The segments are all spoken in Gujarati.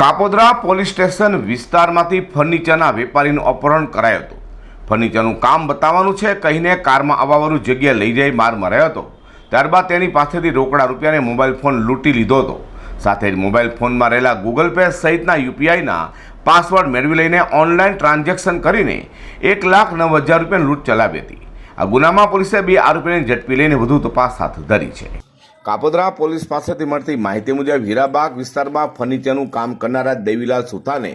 કાપોદ્રા પોલીસ સ્ટેશન વિસ્તારમાંથી ફર્નિચરના વેપારીનું અપહરણ કરાયો હતો. ફર્નિચરનું કામ બતાવવાનું છે, કહીને કારમાં અવાવરું જગ્યા લઈ જઈ માર મરાયો હતો. ત્યારબાદ તેની પાસેથી રોકડા રૂપિયાને મોબાઈલ ફોન લૂંટી લીધો હતો. સાથે જ મોબાઈલ ફોનમાં રહેલા ગૂગલ પે સહિતના યુપીઆઈના પાસવર્ડ મેળવી લઈને ઓનલાઈન ટ્રાન્ઝેક્શન કરીને એક લાખ નવ હજાર રૂપિયાની લૂંટ ચલાવી હતી. આ ગુનામાં પોલીસે બે આરોપીને ઝડપી લઈને વધુ તપાસ હાથ ધરી છે. કાપોદ્રા પોલીસ પાસેથી મળતી માહિતી મુજબ હીરાબાગ વિસ્તારમાં ફર્નિચરનું કામ કરનારા દેવીલાલ સુથાને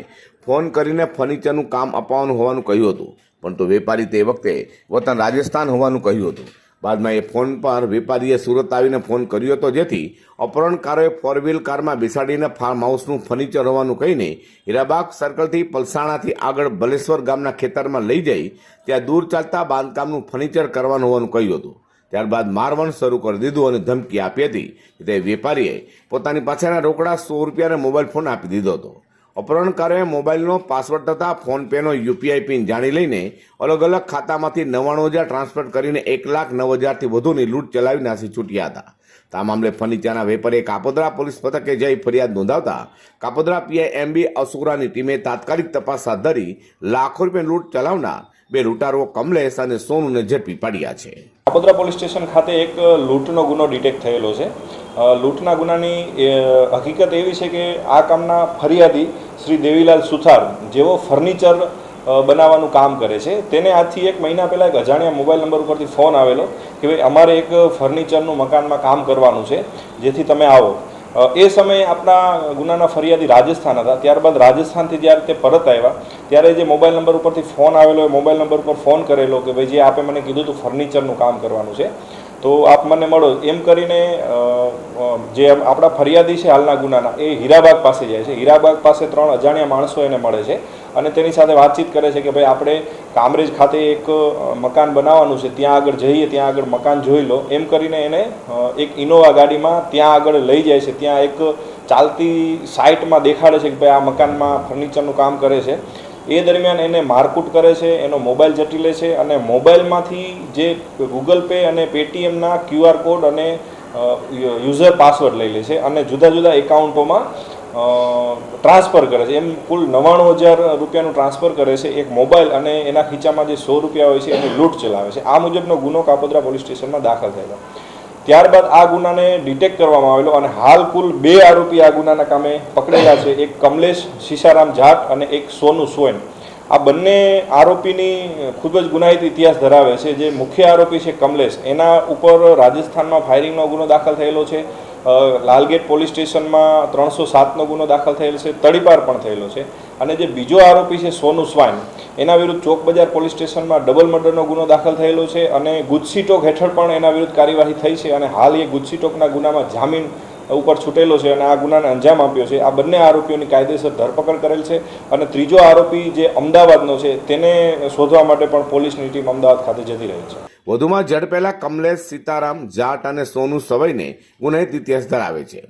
ફોન કરીને ફર્નિચરનું કામ અપાવવાનું હોવાનું કહ્યું હતું. પરંતુ વેપારી તે વખતે વતન રાજસ્થાન હોવાનું કહ્યું હતું. બાદમાં એ ફોન પર વેપારીએ સુરત આવીને ફોન કર્યો હતો જેથી અપહરણકારોએ ફોર વ્હીલ કારમાં બેસાડીને ફાર્મ હાઉસનું ફર્નિચર હોવાનું કહીને હીરાબાગ સર્કલથી પલસાણાથી આગળ બલેશ્વર ગામના ખેતરમાં લઈ જઈ ત્યાં દૂર ચાલતા બાંધકામનું ફર્નિચર કરવાનું હોવાનું કહ્યું હતું. ત્યારબાદ મારવણ શરૂ કરી દીધું અને ધમકી આપી હતી. તે વેપારીએ પોતાની પાસેના રોકડા સો રૂપિયાને મોબાઈલ ફોન આપી દીધો હતો. અપહરણકારોએ મોબાઈલનો પાસવર્ડ તથા ફોનપેનો યુપીઆઈ પિન જાણી લઈને અલગ અલગ ખાતામાંથી નવ્વાણું હજાર ટ્રાન્સફર કરીને એક લાખ નવ હજારથી વધુની લૂંટ ચલાવી નાસી છૂટ્યા હતા. આ મામલે ફર્નિચરના વેપારીએ કાપોદ્રા પોલીસ મથકે જઈ ફરિયાદ નોંધાવતા કાપોદ્રા પીઆઈ એમબી અસુરાની ટીમે તાત્કાલિક તપાસ હાથ ધરી લાખો રૂપિયા લૂંટ ચલાવનાર બે લૂંટારો કમલેશ અને સોનુને ઝડપી પાડ્યા છે. કાપોદરા પોલીસ સ્ટેશન ખાતે એક લૂંટનો ગુનો ડિટેક્ટ થયેલો છે. લૂંટના ગુનાની હકીકત એવી છે કે આ કામના ફરિયાદી શ્રી દેવીલાલ સુથાર જેઓ ફર્નિચર બનાવવાનું કામ કરે છે, તેને આજથી એક મહિના પહેલાં એક અજાણ્યા મોબાઈલ નંબર ઉપરથી ફોન આવેલો કે ભાઈ અમારે એક ફર્નિચરનું મકાનમાં કામ કરવાનું છે, જેથી તમે આવો. એ સમયે આપણા ગુનાના ફરિયાદી રાજસ્થાન હતા. ત્યારબાદ રાજસ્થાનથી જ્યારે તે પરત આવ્યા, ત્યારે જે મોબાઈલ નંબર ઉપરથી ફોન આવેલો, એ મોબાઈલ નંબર ઉપર ફોન કરેલો કે ભાઈ જે આપે મને કીધું હતું ફર્નિચરનું કામ કરવાનું છે તો આપ મને મળો. એમ કરીને જે આપણા ફરિયાદી છે હાલના ગુનાના, એ હીરાબાગ પાસે જાય છે. હીરાબાગ પાસે ત્રણ અજાણ્યા માણસો એને મળે છે અને તેની સાથે વાતચીત કરે છે કે ભાઈ, આપણે કામરેજ ખાતે એક મકાન બનાવવાનું છે. ત્યાં આગળ જઈએ, ત્યાં આગળ મકાન જોઈ લો. એમ કરીને એને એક ઇનોવા ગાડીમાં ત્યાં આગળ લઈ જાય છે. ત્યાં એક ચાલતી સાઇટમાં દેખાડે છે કે ભાઈ, આ મકાનમાં ફર્નિચરનું કામ કરે છે. એ દરમિયાન એને મારકૂટ કરે છે, એનો મોબાઈલ જટી લે છે અને મોબાઈલમાંથી જે ગૂગલ પે અને પેટીએમના ક્યુઆર કોડ અને યુઝર પાસવર્ડ લઈ લે છે અને જુદા જુદા એકાઉન્ટોમાં ટ્રાન્સફર કરે છે. એમ કુલ નવ્વાણું હજાર રૂપિયાનું ટ્રાન્સફર કરે છે એક મોબાઈલ અને એના ખીચામાં જે સો રૂપિયા હોય છે એની લૂંટ ચલાવે છે. આ મુજબનો ગુનો કાપોદ્રા પોલીસ સ્ટેશનમાં દાખલ થયેલો. ત્યારબાદ આ ગુનાને ડિટેક્ટ કરવામાં આવેલો અને હાલ કુલ બે આરોપી આ ગુનાના કામે પકડેલા છે. એક કમલેશ સીસારામ જાટ અને એક સોનુ સોયન. આ બંને આરોપીની ખૂબ જ ગુનાહિત ઇતિહાસ ધરાવે છે. જે મુખ્ય આરોપી છે કમલેશ. એના ઉપર રાજસ્થાનમાં ફાયરિંગનો ગુનો દાખલ થયેલો છે. લાલગેટ પોલીસ સ્ટેશનમાં ત્રણસો સાતનો ગુનો દાખલ થયેલ છે. તડીપાર પણ થયેલો છે. અને જે બીજો આરોપી છે સોનુ સ્વાઈન એના વિરુદ્ધ ચોક બજાર પોલીસ સ્ટેશનમાં ડબલ મર્ડરનો ગુનો દાખલ થયેલો છે અને ગુજસી ટોક હેઠળ પણ એના વિરુદ્ધ કાર્યવાહી થઈ છે અને હાલ એ ગુજસી ટોકના ગુનામાં જામીન ઉપર છૂટેલો છે અને આ ગુનાને અંજામ આપ્યો છે. આ બંને આરોપીઓની કાયદેસર ધરપકડ કરેલ છે અને ત્રીજો આરોપી જે અમદાવાદનો છે તેને શોધવા માટે પણ પોલીસની ટીમ અમદાવાદ ખાતે જતી રહી છે. વધુમાં ઝડપેલા કમલેશ સીતારામ, જાટ અને સોનુ સવઈને ગુનાહિત ઇતિહાસ ધરાવે છે.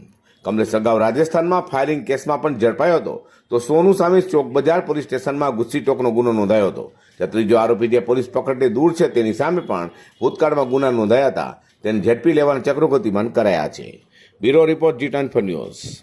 કમલેશ અગાઉ રાજસ્થાનમાં ફાયરિંગ કેસમાં પણ ઝડપાયો હતો. તો સોનુ સામે ચોક બજાર પોલીસ સ્ટેશનમાં ગુસ્સી ટોકનો ગુનો નોંધાયો હતો. ત્યાં ત્રીજો આરોપી જે પોલીસ પકડથી દૂર છે તેની સામે પણ ભૂતકાળમાં ગુના નોંધાયા હતા. તેને ઝડપી લેવાના ચક્રો ગતિમાન કરાયા છે. Bureau report G ten news.